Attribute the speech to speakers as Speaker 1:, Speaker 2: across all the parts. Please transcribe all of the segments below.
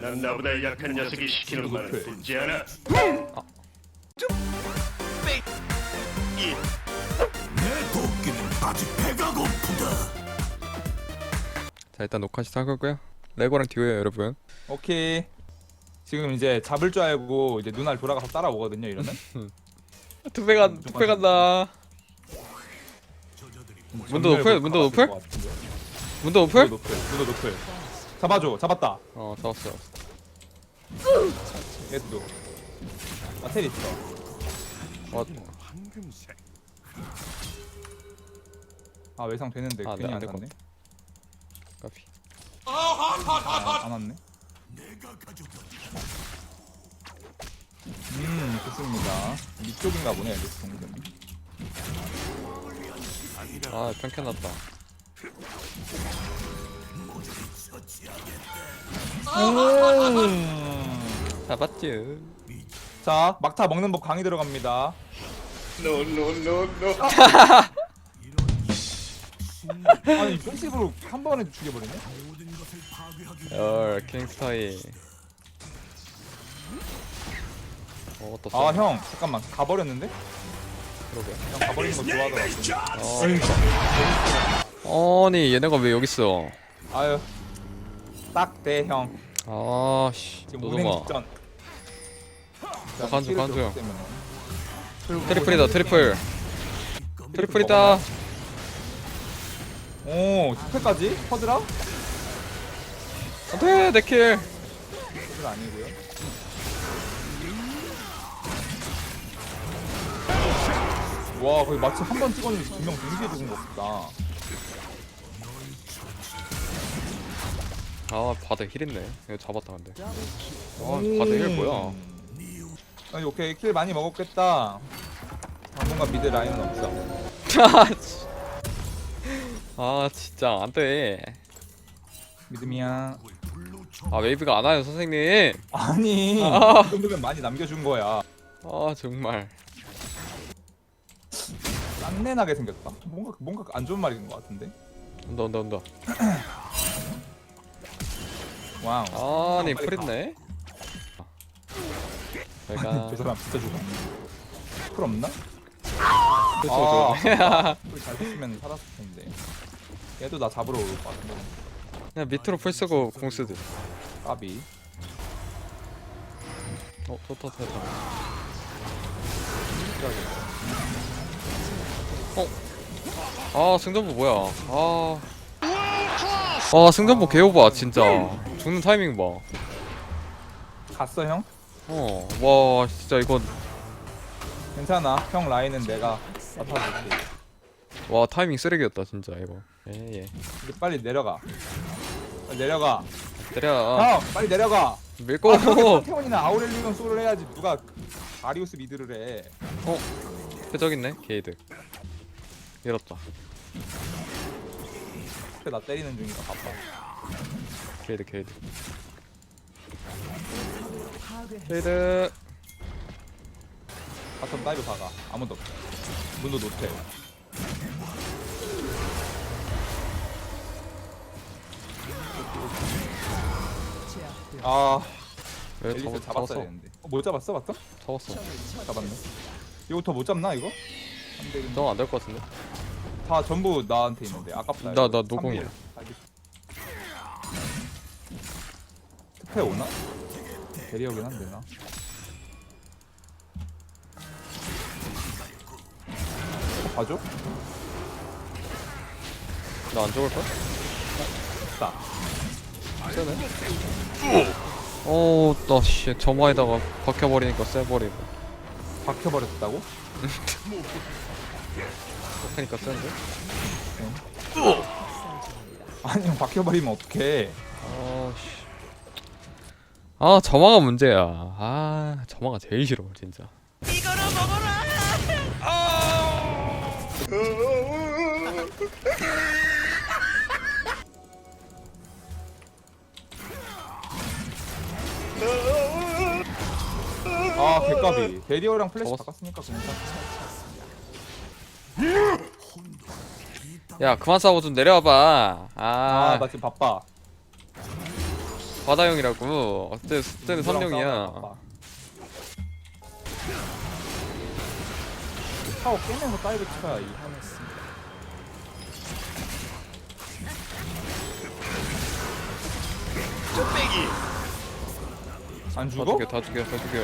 Speaker 1: 난 나보다 약한 녀석이 시키는 말은. 듣지 않아.
Speaker 2: 내 도끼는 아직 배가 고프다.
Speaker 3: 자 일단 녹화 시작하고요 레고랑 듀오예요 여러분
Speaker 4: 오케이. 지금 이제 잡을 줄 알고 이제 누나를 돌아가서 따라오거든요. 이러면.
Speaker 3: 투배 간 투배 간다 문도 높을? 문도 높을? 문도 오플?
Speaker 4: 문도 높을. 잡아줘. 잡았다.
Speaker 3: 어 잡았어
Speaker 4: 얘도. 아텔 있어.
Speaker 3: 어,
Speaker 1: 황금색.
Speaker 4: 아 외상 되는데
Speaker 3: 아,
Speaker 4: 괜히
Speaker 3: 네,
Speaker 4: 안
Speaker 3: 안 될것
Speaker 4: 샀네.
Speaker 3: 까비
Speaker 4: 아, 안 왔네.
Speaker 2: 가져다.
Speaker 4: 음 좋습니다. 이쪽인가 보네. 여기 동점이.
Speaker 3: 아 편캔났다
Speaker 4: 음.
Speaker 3: 잡았쥬
Speaker 4: 자 막타 먹는 법 강의 들어갑니다.
Speaker 1: 노노노노.
Speaker 4: 아니 패시브로 한 번에 죽여버리네.
Speaker 3: 열 킹스타이 어 떴어
Speaker 4: 아형 잠깐만 가버렸는데?
Speaker 3: 그러게
Speaker 4: 형 가버리는 거 좋아하더라고.
Speaker 3: 어. 아니 얘네가 왜 여기 있어
Speaker 4: 아유 딱 대 형.
Speaker 3: 아씨
Speaker 4: 지금 운행
Speaker 3: 노동아
Speaker 4: 직전.
Speaker 3: 어, 간주, 간주. 트리플이다 트리플 트리플이다
Speaker 4: 오 스페까지? 퍼드라?
Speaker 3: 안돼 내킬
Speaker 4: 퍼드라 아니고요. 와 거의 마치 한 번 찍었는데 두명 동시에 죽은 것 같다.
Speaker 3: 아 바다 힐했네 이거 잡았다 근데 아 바다 힐 뭐야
Speaker 4: 아니 오케이 킬 많이 먹었겠다. 당분간 미드 라인은 없어.
Speaker 3: 아, 씨. 아 진짜 안돼
Speaker 4: 믿음이야.
Speaker 3: 아 웨이브가 안 와요 선생님
Speaker 4: 아니
Speaker 3: 아.
Speaker 4: 이 정도면 많이 남겨준 거야.
Speaker 3: 아 정말
Speaker 4: 짠내나게 생겼다. 뭔가 뭔가 안 좋은 말인 것 같은데.
Speaker 3: 온다 온다 온다
Speaker 4: 와우.
Speaker 3: 아니
Speaker 4: 빨리 가.
Speaker 3: 풀있네
Speaker 4: 저
Speaker 3: 내가
Speaker 4: 사람 진짜 죽어. 풀 없나?
Speaker 3: 그쵸
Speaker 4: 아,
Speaker 3: 저
Speaker 4: 풀잘 썼으면 살았을 텐데. 얘도 나 잡으러 올 것 같은데.
Speaker 3: 그냥 밑으로 풀 쓰고 공 쓰듯
Speaker 4: 까비.
Speaker 3: 어 토토토토 아 승전보 뭐야 아. 아 승전보 개오바 진짜 죽는 타이밍
Speaker 4: 갔어 형?
Speaker 3: 봐어와 진짜 이건
Speaker 4: 괜찮아. 형 라인은 내가 맡아줄게.
Speaker 3: 와 타이밍 쓰레기였다 진짜 이거 예 예
Speaker 4: 이제 빨리 내려가. 빨리 내려가.
Speaker 3: 때려
Speaker 4: 형 빨리 내려가.
Speaker 3: 밀고
Speaker 4: 아, 그렇게 태원이나 아우렐리온 소를 해야지 누가 다리우스 미드를 해.
Speaker 3: 표적 있네 게이드 밀었다
Speaker 4: 그래 나 때리는 중이라 바빠.
Speaker 3: 게이드 게이드 게이드
Speaker 4: 바텀 다이브 박아. 아무도 없어. 문도 노태. 아,
Speaker 3: 왜
Speaker 4: 앨리스
Speaker 3: 잡았,
Speaker 4: 잡았어야
Speaker 3: 잡았어
Speaker 4: 되는데. 어, 못 잡았어, 맞다?
Speaker 3: 잡았어
Speaker 4: 잡았네. 이거 더 못 잡나 이거? 300인데.
Speaker 3: 정 안될 것 같은데
Speaker 4: 다 전부 나한테 있는데 아깝다.
Speaker 3: 나-
Speaker 4: 이거.
Speaker 3: 나 노공이야.
Speaker 4: 3일. 알겠어. 특패 오나? 대리어긴 한데 나. 어, 봐줘?
Speaker 3: 나 안 죽을걸?
Speaker 4: 나.
Speaker 3: 세네 어, 나씨 점화에다가 박혀버리니까 쎄버리고
Speaker 4: 박혀버렸다고?
Speaker 3: 박히니까 센데?
Speaker 4: 아니 형 박혀버리면 어떡해
Speaker 3: 아 점화가 문제야. 아 점화가 제일 싫어 진짜.
Speaker 4: 아 개까비 대리어랑 플래시. 바꿨으니까 괜찮아
Speaker 3: 야 그만 싸우고 좀 내려와봐.
Speaker 4: 아나
Speaker 3: 아
Speaker 4: 지금 바빠
Speaker 3: 바다형이라고. 어때 그때는 선령이야.
Speaker 4: 타워 깨면서 다이브 쳐야
Speaker 3: 이안다
Speaker 4: 죽어?
Speaker 3: 죽여 다 죽여 다 죽여.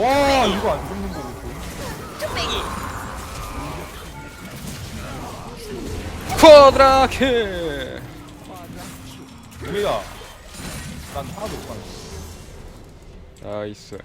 Speaker 4: 와 이거 안 죽는 거고
Speaker 3: 쿼드라킬
Speaker 4: 뭐야 난 하나도 못 가네
Speaker 3: 나이스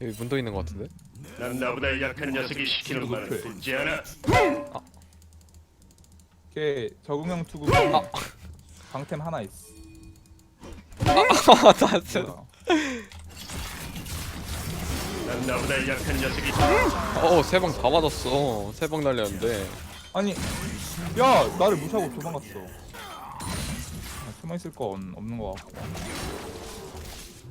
Speaker 3: 여기 문도 있는 것 같은데?
Speaker 1: 난 나보다 약한 녀석이 시키는 말은. 듣지 않아.
Speaker 4: 걔 적응형 투구가
Speaker 3: 아.
Speaker 4: 방템 하나 있어
Speaker 3: 아나 진짜
Speaker 4: 뭐야.
Speaker 1: 난 나보다 약한 녀석이
Speaker 3: 어세 방 다 맞았어 세 방 날렸는데
Speaker 4: 아니 야 나를 무시하고 도망갔어 아, 숨어 있을 거 없, 없는 거 같고.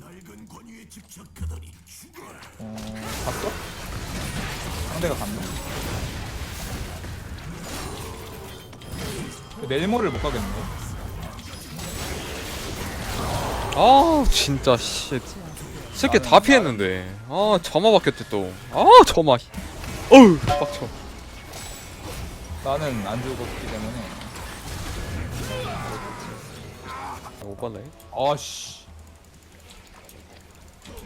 Speaker 2: 낡은 권위에 집착하더니 죽어라.
Speaker 4: 어... 갔어? 상대가 갔네 넬모를 못 가겠네.
Speaker 3: 아 진짜 씨. 새끼 다 피했는데. 아 점화 바뀌었지 또아 점화. 어우 빡쳐.
Speaker 4: 나는 안 죽었기 때문에
Speaker 3: 못 봤네
Speaker 4: 아씨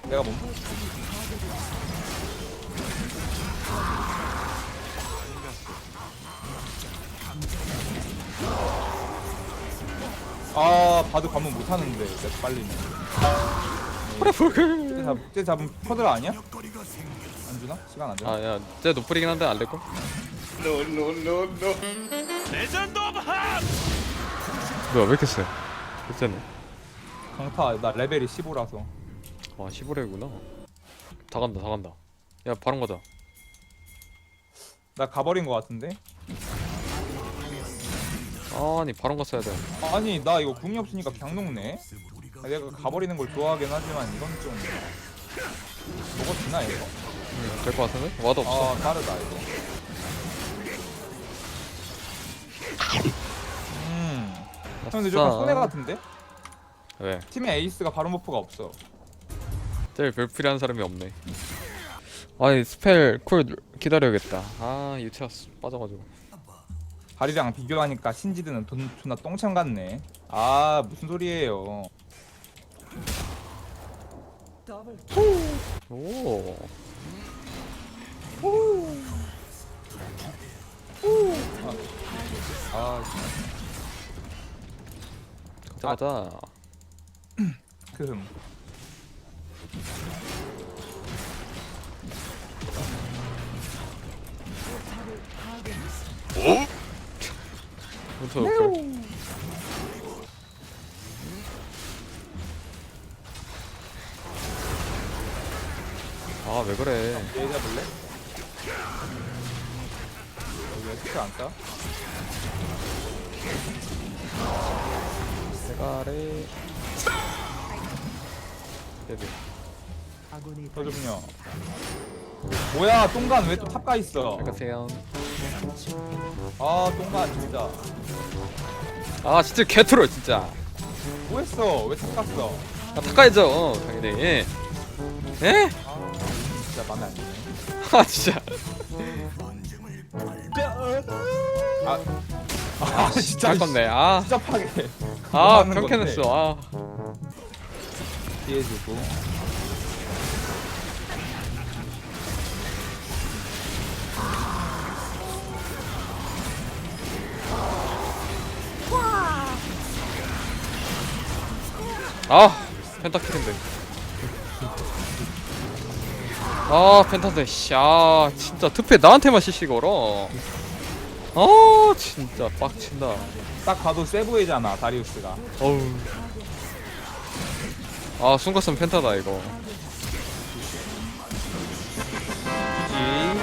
Speaker 4: 내가 뭐아 봐도 가면 못 하는데 내가 빨리 쟤, 잡, 쟤 잡으면 퍼들 아니야? 안 주나? 시간 안 주나?
Speaker 3: 아 야 쟤 노플이긴 한데 안 될걸?
Speaker 1: 노노노노.
Speaker 3: 뭐야 왜 이렇게 세? 세네.
Speaker 4: 강타 나 레벨이 15라서.
Speaker 3: 와 15렙이구나. 다 간다 다 간다. 야 바로 가자.
Speaker 4: 나 가버린 거 같은데?
Speaker 3: 아니 바로 갔어야 돼.
Speaker 4: 아니 나 이거 궁이 없으니까 그냥 녹네. 아, 내가 가버리는 걸 좋아하긴 하지만 이건 좀 먹어주나 이거?
Speaker 3: 응, 될것 같은데? 와도 없어.
Speaker 4: 아 빠르다 이거 근데 좀
Speaker 3: 아싸.
Speaker 4: 손해 같은데?
Speaker 3: 왜?
Speaker 4: 팀에 에이스가 바로 버프가 없어.
Speaker 3: 제일 별필요한 사람이 없네. 아니 스펠 쿨 기다려야겠다. 아 유채였어 빠져가지고.
Speaker 4: 발이랑 비교하니까 신지드는 돈 존나 똥창 같네. 아 무슨 소리예요.
Speaker 3: 오. 아가 자 가자
Speaker 4: 크흠.
Speaker 3: 부터 노플 아왜 그래?
Speaker 4: 얘 잡을래? 여기 왜 스킬 안 써?
Speaker 3: 대가리 데뷔
Speaker 4: 저좀요. 뭐야 똥간 왜 또 탑가 있어?
Speaker 3: 안녕하세요.
Speaker 4: 아 똥간 진짜.
Speaker 3: 아 진짜 개트롤 진짜.
Speaker 4: 뭐했어? 왜 탑 갔어?
Speaker 3: 아 탁가야죠 당연히. 예?
Speaker 4: 아 진짜 맘에 안 드네.
Speaker 3: 아 진짜.
Speaker 4: 아, 아 진짜.
Speaker 3: 잘 건데 아.
Speaker 4: 진짜 파괴
Speaker 3: 아,
Speaker 4: 뭐 하는
Speaker 3: 평캔했어.
Speaker 4: 건데?
Speaker 3: 아,
Speaker 4: 피해주고
Speaker 3: 아, 펜타킬인데. 아, 펜타인데, 씨, 아, 진짜 특패 나한테만 CC 걸어. 아, 진짜 빡친다.
Speaker 4: 딱 봐도 세부이잖아 다리우스가
Speaker 3: 어우. 아, 순간선 펜타다 이거.
Speaker 4: GG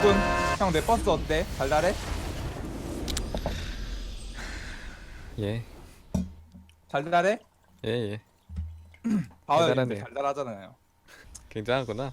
Speaker 4: 10분 형 내 버스 어때? 달달해?
Speaker 3: 예,
Speaker 4: 달달해?
Speaker 3: 예, 예.
Speaker 4: 아
Speaker 3: 달달하네요.
Speaker 4: 달달하잖아요
Speaker 3: 굉장하구나.